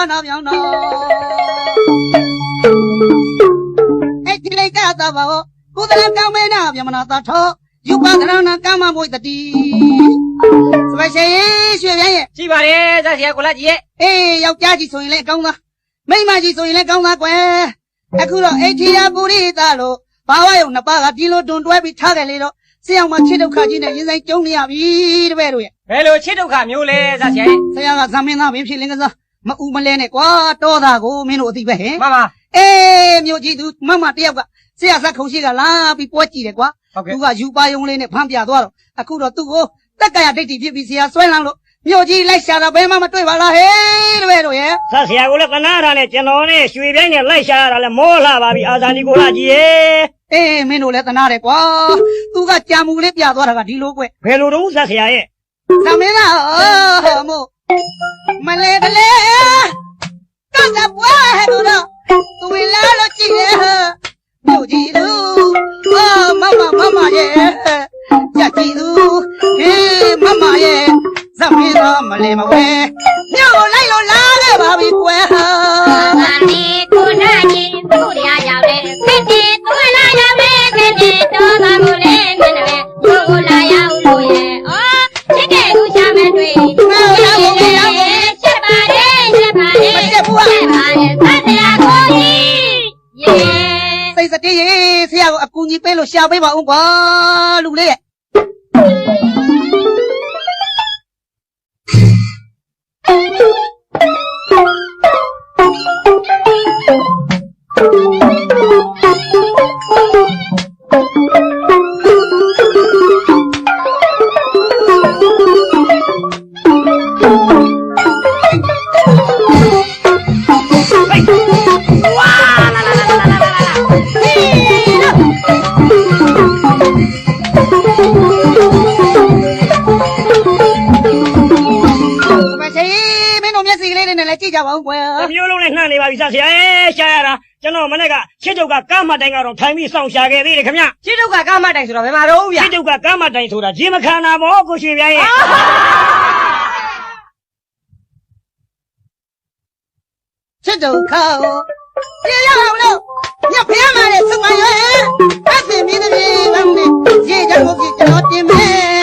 ချောင်းတော်ပြောင်းတော့အဲ့ဒီလေးကတော့ဘာကုသလကောင်းမဲနာပြမနာသာထောယူပါဒရဏကမ္မဘုဒ္ဓတိစပယ်ရှိရွှေပြင်းရဲ့ရှိပါတယ်ဇက်ဆရာကိုလာကြီးရဲ့အေးယောက်ျားကြီးဆိုရင်လည်းကောင်းသားမိန်းမကြီးဆိုရင်လည်းကောင်းသားကွယ်အခုတော့အိဋ္ဌိယပုရိသလို့ဘာဝယုံနှစ်ပါးကဒီလိုတွန်တွဲပြီးထားကြလေတော့ဆရာမချစ်ဒုက္ခကြီးနဲ့ရင်ဆိုင်ကြုံနေရပြီတပည့်တို့ရဲ့ဘယ်လိုချစ်ဒုက္ခမျိုးလဲဇက်ဆရာရဲ့ဆရာကဇမင်းသားပင်ဖြစ်လင်းကစား မအူမလဲနဲ့ကွာတောသားကိုမင်းတို့အသိပဲဟဲ့မမ အေးမြို့ကြီးသူမမတယောက်ကဆရာဇက်ခုံရှိကလာပြီးပွဲကြည့်တယ်ကွာဟုတ်ကဲ့ သူကယူပါယုံလေးနဲ့ဖမ်းပြသွားတော့အခုတော့သူ့ကိုတက်ကရဒိတ်တိဖြစ်ပြီးဆရာဆွဲလန်းလို့မြို့ကြီးလိုက်ရှာတော့ဘယ်မှမတွေ့ပါလားဟေးတပည့်တို့ရဲ့ဆက်ဆရာကိုလည်းကနာတာနဲ့ကျွန်တော်နဲ့ရွှေပြိုင်းနဲ့လိုက်ရှာရတာလည်းမောလာပါပြီအာဇာနည်ကိုလာကြီးရေအေးမင်းတို့လည်းတနာတယ်ကွာသူကကြာမူလေးပြသွားတာကဒီလိုကွ ဘယ်လိုတုံးဆက်ဆရာရဲ့သမင်းကအော်မို့မ လဲ ပေးလို့ရှာပေးပါဦးကွာ မျိုးလုံးနဲ့နှံ့နေပါပြီဆက်ဆရာရဲ့ရှာရတာကျွန်တော်မနေ့ကချစ်တုတ်ကကားမတိုင်ကတော့ထိုင်ပြီးစောင့်ရှာခဲ့သေးတယ်ခင်ဗျချစ်ဒုက္ခကာမတိုင်ဆိုတော့ဘယ်မှာတော့ဗျာချစ်တုတ်ကကားမတိုင်ဆိုတာဂျင်းမခန္ဓာမောကိုရွှေပြိုင်းရဲ့ချစ်ဒုက္ခကိုပြေရအောင်လို့ညဖျားมาတဲ့ဆုံးမရွယ်အစင်မင်းသမီးကောင်းနဲ့ရေချမ်းကိုပြကျွန်တော်တင်မယ်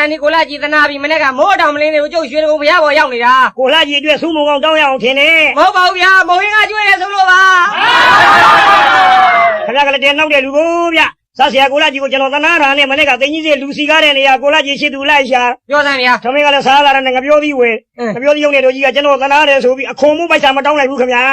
ဇက်ဆရာအာဇာနည်ကိုလာကြီးသနာပြီးမနေ့ကမိုးတောင်မလင်းတွေကိုကျုပ်ရွှေတုံဘုရားပေါ်ရောက်နေတာကိုလာကြီးအတွက်ဆူးမုံကောင်တောင်းရအောင်ထင်တယ်မဟုတ်ပါဘူးဗျာမုံရင်းကကျွေးနေဆုံးလို့ပါခင်ဗျားကလည်းတဲနောက်တဲ့လူကိုဗျဆက်ဆရာကိုလာကြီးကိုကျွန်တော်သနာတာနဲ့မနေ့ကသိကြီးစီလူစီကားတဲ့နေရာကိုလာကြီးရှိသူလိုက်ရှာပြောစမ်းဗျာသမင်းကလည်းစားလာတဲ့ငပြောပြီးဝယ်အင်းငပြောပြီးရုံနဲ့တို့ကြီးကကျွန်တော်သနာတယ်ဆိုပြီးအခွန်မှုပိုက်ဆံမတောင်းလိုက်ဘူးခင်ဗျာ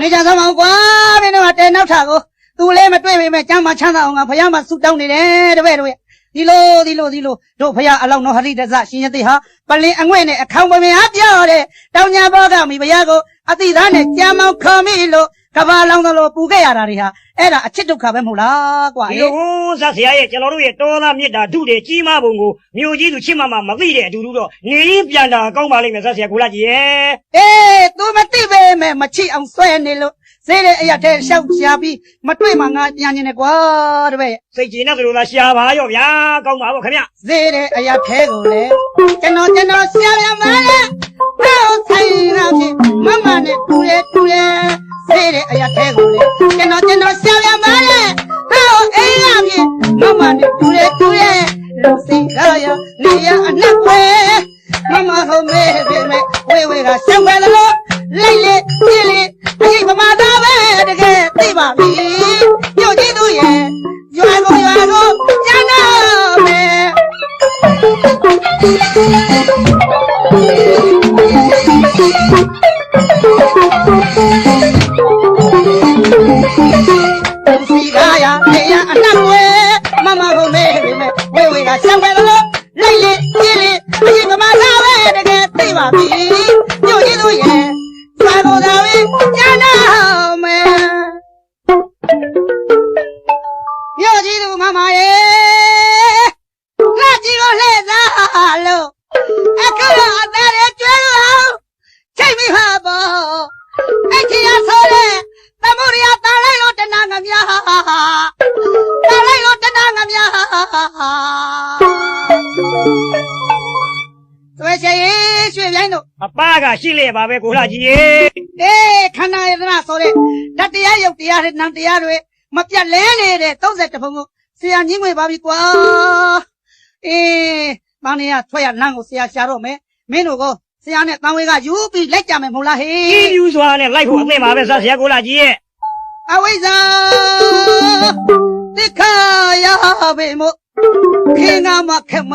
နေကြသမောင်ကွာမင်းတို့ကတဲနောက်ထကိုသူလည်းမတွေ့ပေမဲ့ကျမ်းမချမ်းသာအောင်ကဘုရားမှာဆုတောင်းနေတယ်တပည့်တို့ရဲ့ ဒီလိုဒီလိုဒီလိုတို့ဘုရားအလောင်းတော်ဟရိတဇရှင်ရသေးဟာပလင်အငွဲ့နဲ့အခေါင်ပင်အားပြောတဲ့တောင်ညာဘောကမိဘုရားကိုအတိသားနဲ့ကြမ်းမောင်းခေါ်မိလို့ကဘာလောင်းသလိုပူခဲ့ရတာတွေဟာအဲ့ဒါအချစ်ဒုက္ခပဲမဟုတ်လားကွာဒီလိုဆက်ဆရာရဲ့ကျွန်တော်တို့ရဲ့တောသားမြစ်တာဒုတယ်ကြီးမပုံကိုမြို့ကြီးသူချစ်မမမသိတဲ့အတူတူတော့နေရင်းပြန်တာကောင်းပါလိမ့်မယ်ဆက်ဆရာကိုလာကြီးရဲ့အေး तू မသိပဲမဲ့မချစ်အောင်ဆွဲနေလို့ ဈေးတဲ့အရာထဲရှောက်ရှာပြီးမတွေ့မှငါပြန်နေတယ်ကွာတပည့်စိတ်ကြီးနဲ့ဆိုလို့လားရှာပါရောဗျာကောင်းပါပေါ့ခင်ဗျဈေးတဲ့အရာထဲကိုလေကျွန်တော်ကျွန်တော်ရှာရမှာလေဟောဆိုင်ရဖြစ်မမနဲ့တူတယ်တူတယ်ဈေးတဲ့အရာထဲကိုလေကျွန်တော်ကျွန်တော် Thank you. သွေးချေရွှေပြိုင်းတို့အပကရှိလေပါပဲကိုလာကြီးရေအေးခန္ဓာယတနာဆိုတဲ့ဓာတ်တရားယုတ်တရားတွေနံတရားတွေမပြတ်လဲနေတဲ့30တပုံကိုဆရာညင်းငွေပါပြီကွာအေးဘာနေရထွက်ရလမ်းကိုဆရာရှာတော့မယ်မင်းတို့ကဆရာနဲ့တန်ဝေကယူပြီးလိုက်ကြမယ်မဟုတ်လားဟေးကြီးယူစွာနဲ့လိုက်ဖို့အသင့်ပါပဲဆရာကိုလာကြီးရဲ့အဝိဇ္ဇာတိခယဘေမို့ ခေငါမခမ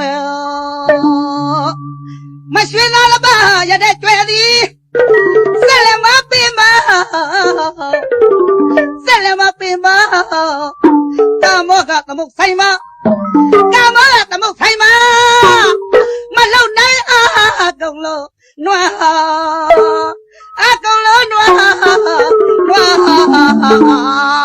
မရွှေသာလပါရတဲ့ကျွဲသည်ဆက်လက်မပင်မဆက်လက်မပင်မကာမောကသမုတ်ဆိုင်မကာမောကသမုတ်ဆိုင်မမလုံနိုင်အကုန်လုံးနွားအကုန်လုံးနွားနွား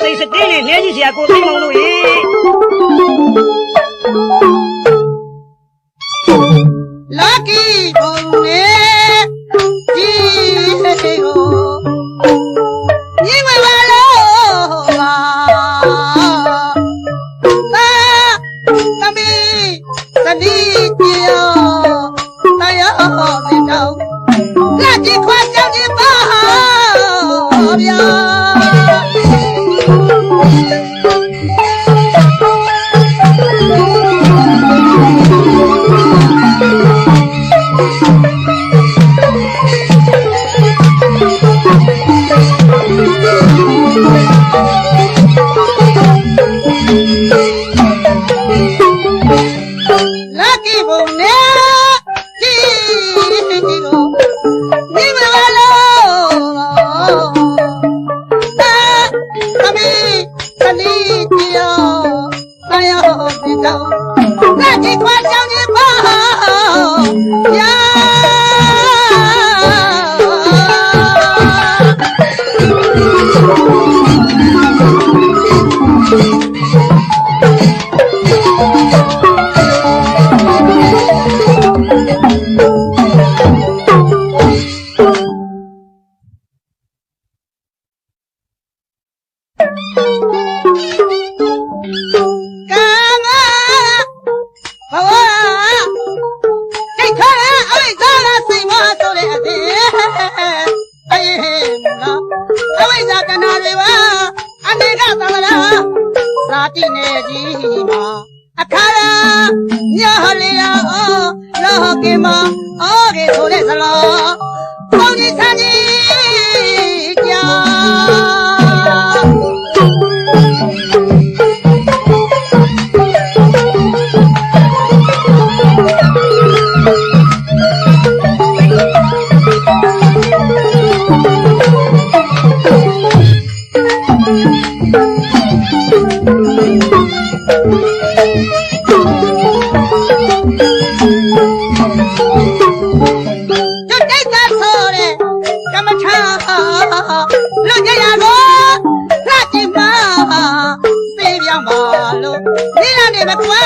ဆိုင်ဆရာစိတ်စတင်းနဲ့နေကြီးဆရာကိုသိမောင်လို့ရေ Lucky Bone ဒီစေကိုညီမပါလို့ပါသာသမီးသတိ လက်ကြီးခွာကြောင် ဇာတဏှာတွေပါအနေကသမလာသာတိနေကြီးမှာအခါရညလေးရအောလောကေမအောကေဆိုတဲ့စလောပေါင်းကြီးဆန်းကြီး လွတ်ကြရကိုလှကြည့်မှာသိပြောင်းပါလို့နိလနေမကွာ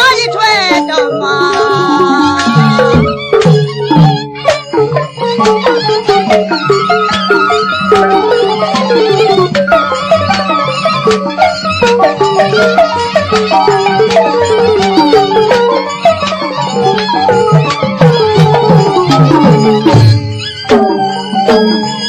တော်ကြီးထွက်တော်မှာ။